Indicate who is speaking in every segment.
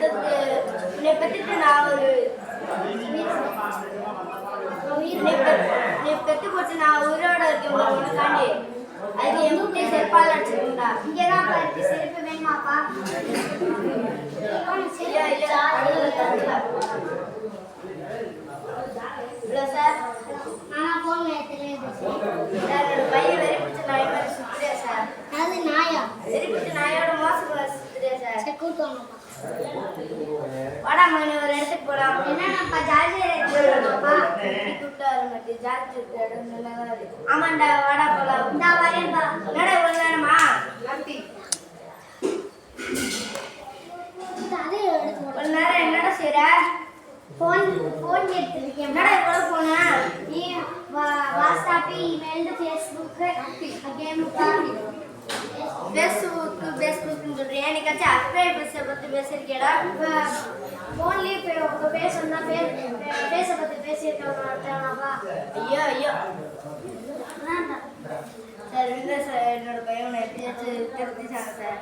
Speaker 1: பெற்றதுக்கு உன்னை பெற்றுட்டு நான் ஒரு பெத்து- போட்டு நான் உயிரோட இருக்கேன் உனக்காண்டி அதுக்கு முட்டை செருப்பால் அடிச்சிருக்கா இங்கே தான் இருக்கு செருப்பு வேணுமாப்பா? சார்
Speaker 2: நான் எடுத்துட்டு
Speaker 1: சார். பையன் வெறி பிடிச்ச நாய் மாதிரி சுத்துறியா சார்?
Speaker 2: அது நாயா.
Speaker 1: வெறி பிடிச்ச நாயோட மோசமா சுத்துறியா சார்?
Speaker 2: சரி கூட்டு வாங்கப்பா.
Speaker 1: வாடா மகனே ஒரு இடத்துக்கு போலாம். என்னடாப்பா ஜார்ஜர் எடுத்துப்பா கூப்பிட்டு வர மாட்டேன் ஜார்ஜர் இடம் நல்லாதான் இருக்கு. ஆமாண்டா வாடா போலாம். இந்தா வரேன்பா என்னடா இவ்வளவு நேரமா?
Speaker 2: போடு.
Speaker 1: இவ்வளவு நேரம் என்னடா செய்ற?
Speaker 2: ஃபோன் ஃபோன் எடுத்துருக்கேன்.
Speaker 1: என்னடா இவ்வளவு போன
Speaker 2: நீ WhatsApp email Facebook game
Speaker 1: Facebook ஃபேஸ்புக்னு சொல்றியா எனக்காச்சும் அப்ளை பேச பத்தி பேசிருக்கேடா
Speaker 2: ஃபோன்லயே போய் உங்க பேர் சொன்னா பேர் பேச பத்தி பேசியிருக்கேன்ப்பா
Speaker 1: ஐயோ ஐயோ சார் இல்லை சார் என்னோட பையனை எப்படியாச்சும் திருத்திச்சாங்க சார்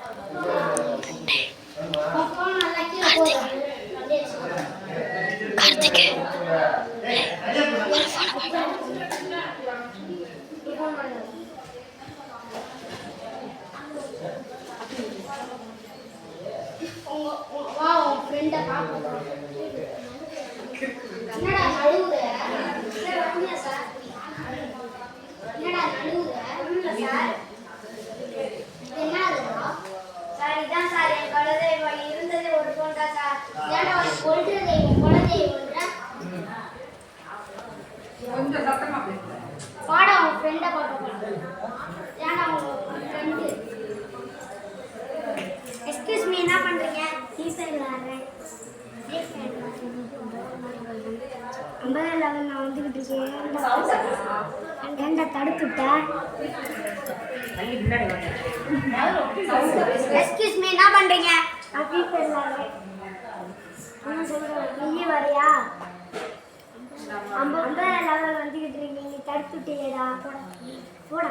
Speaker 1: எக்ஸ்கியூஸ் மீ என்ன பண்றீங்க? ஏன்டா தடுத்துட்ட? எக்ஸ்கியூஸ் மீ என்ன பண்றீங்க? சொல்ற? நீ வரியா? ஐம்பது லெவல் வந்துகிட்டு இருக்கீங்க நீ தடுத்துட்டியடா. போடா.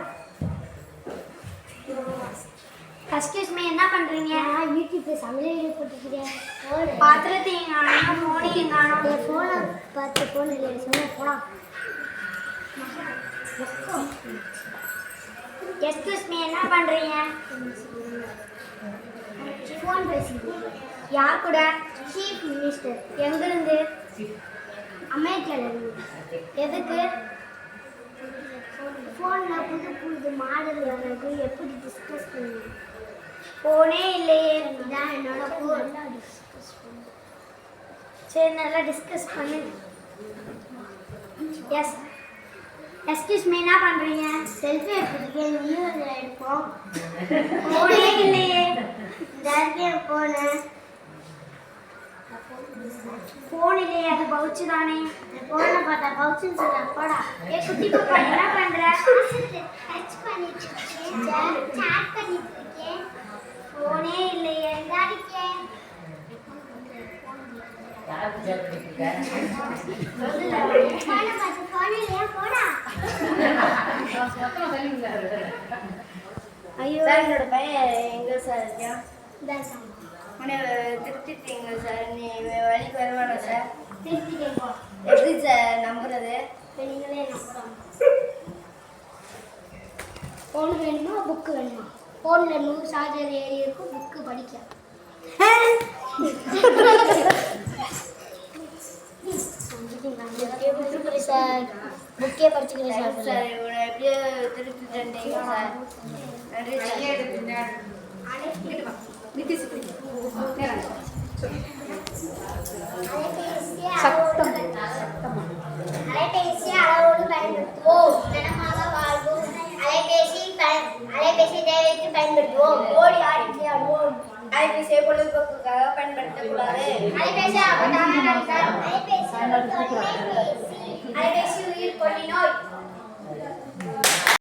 Speaker 1: எக்ஸ்கியூஸ் மீ என்ன பண்றீங்க?
Speaker 2: நான் யூடியூப்ல சமையல் வீடியோ போட்டுருக்கேன்
Speaker 1: பாத்திரத்தையும் காணும் ஃபோனையும் காணும்
Speaker 2: என் ஃபோனை பார்த்து ஃபோன் இல்லை சொன்ன போடா.
Speaker 1: எக்ஸ்கியூஸ் மீ என்ன பண்றீங்க?
Speaker 2: ஃபோன் பேசிக்கிறேன்
Speaker 1: யார் கூட?
Speaker 2: சீஃப் மினிஸ்டர்
Speaker 1: எங்கிருந்து?
Speaker 2: அமெரிக்கால இருந்து.
Speaker 1: எதுக்கு?
Speaker 2: ஃபோனில் புது புது மாடல் வர்றது எப்படி டிஸ்கஸ் பண்ணுங்க
Speaker 1: போனே இல்லையே
Speaker 2: இதான் என்னோட
Speaker 1: சரி நல்லா டிஸ்கஸ் பண்ணு. எஸ் எஸ்கியூஸ் மீ என்ன பண்ணுறீங்க
Speaker 2: செல்ஃபி எடுத்துருக்கேன் நீயும் இதில் எடுப்போம்.
Speaker 1: போனே இல்லையே.
Speaker 2: இந்த இருக்கேன் ஃபோன்
Speaker 1: போன்? இல்லையே அது பவுச்சு தானே.
Speaker 2: ஃபோனை பார்த்தா பவுச்சுன்னு சொல்ல போடா.
Speaker 1: ஏ குட்டி பாப்பா என்ன பண்ணுற
Speaker 2: டச் பண்ணிட்டு இருக்கேன் சாட் பண்ணிட்டு இருக்கேன்
Speaker 1: போனே இல்லையே
Speaker 2: இதா இருக்கேன் ஃபோனை பார்த்து ஃபோன் இல்லையா போடா
Speaker 3: சத்தமா தள்ளி முன்னாடி
Speaker 1: ஐயோ சார் என்னோட பையன் எங்க சார் இருக்கான்? உன்னை திருத்திட்டீங்க சார். நீ வழிக்கு வருவானா சார்? எப்படி சார் நம்புறது?
Speaker 2: நீங்களே நம்பலாம் ஃபோன் வேணுமா? புக்கு வேணுமா? ஃபோனில் நூறு சார்ஜர் ஏறி இருக்கும் புக்கு படிக்க புக்கே படிச்சுக்கிறேன் சார் புக்கே படிச்சுக்கிறேன் சார்
Speaker 1: சார் இவனை எப்படியோ சார் நன்றி சார்
Speaker 3: நேரா
Speaker 2: சத்தம். அலைபேசி அளவோடு பயன்படுத்துவோம். கனமாக வாழ்வோம். அலைபேசி அலைபேசி தேவைக்கு பயன்படுத்துவோம். ஓடி ஆடி விளையாடுவோம்
Speaker 1: அலைபேசியை பொழுதுபோக்குக்காக பயன்படுத்தக்கூடாது. அலைபேசி உயிர் கொல்லி நோய்.